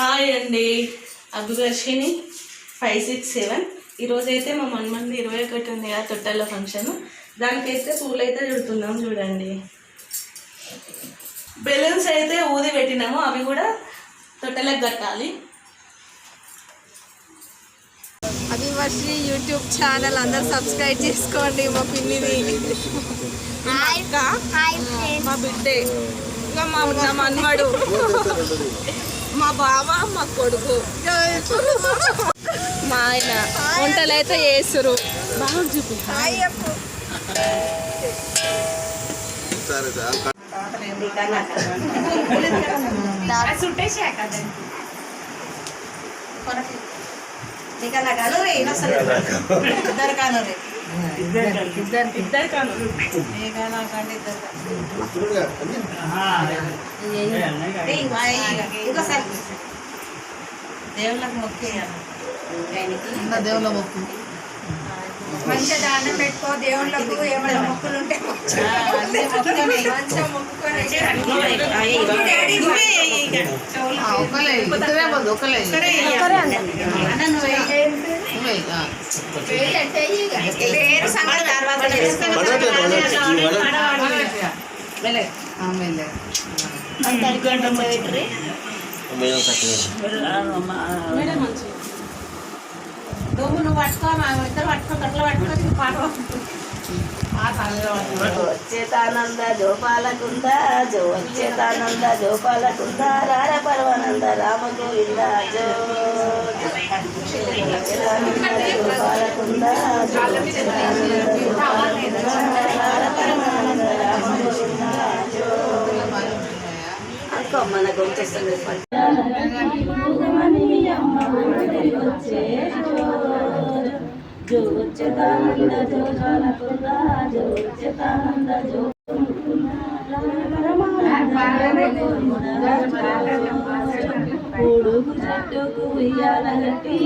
Hi అండి. Abhidarshini five six seven. ఈరోజైతే మా మన్మంది ఇరవై ఒకటి ఉంది కదా తొట్టెల ఫంక్షన్. దానికైతే పూలు అయితే చుడుతున్నాం చూడండి. బెలూన్స్ అయితే ఊది పెట్టినాము అవి కూడా తొట్టెలకు కట్టాలి. అభివర్షి యూట్యూబ్ ఛానల్ అందరు సబ్స్క్రైబ్ చేసుకోండి మా పిన్నిది మా బిడ్డే ఇంకా మా నా మన్మడు మా బావ మా కొడుకు. మా ఆయన వంటలు అయితే చేస్తురు బాగా చూపి ఇద్దరు కాను దేవుళ్ళకి మొక్కేయాలి. దేవుళ్ళ మొక్కు. మంచిగా దానం పెట్టుకో దేవుళ్ళకు ఏమైనా మొక్కులు ఉంటే మొక్కుకొని పేరు సంగతి తర్వాత నువ్వు పట్టుకో మా ఇద్దరు పట్టుకో గట్ల పట్టుకో పాట వచ్చేతానంద జోపాలకుంద జో వచ్చేతానంద జోపాలకుంద రార పర్వానంద రామ గోవింద జో. మన గొంతేస్తుంది జో పొడుగు చెట్టుకు ఉయ్యాల గట్టి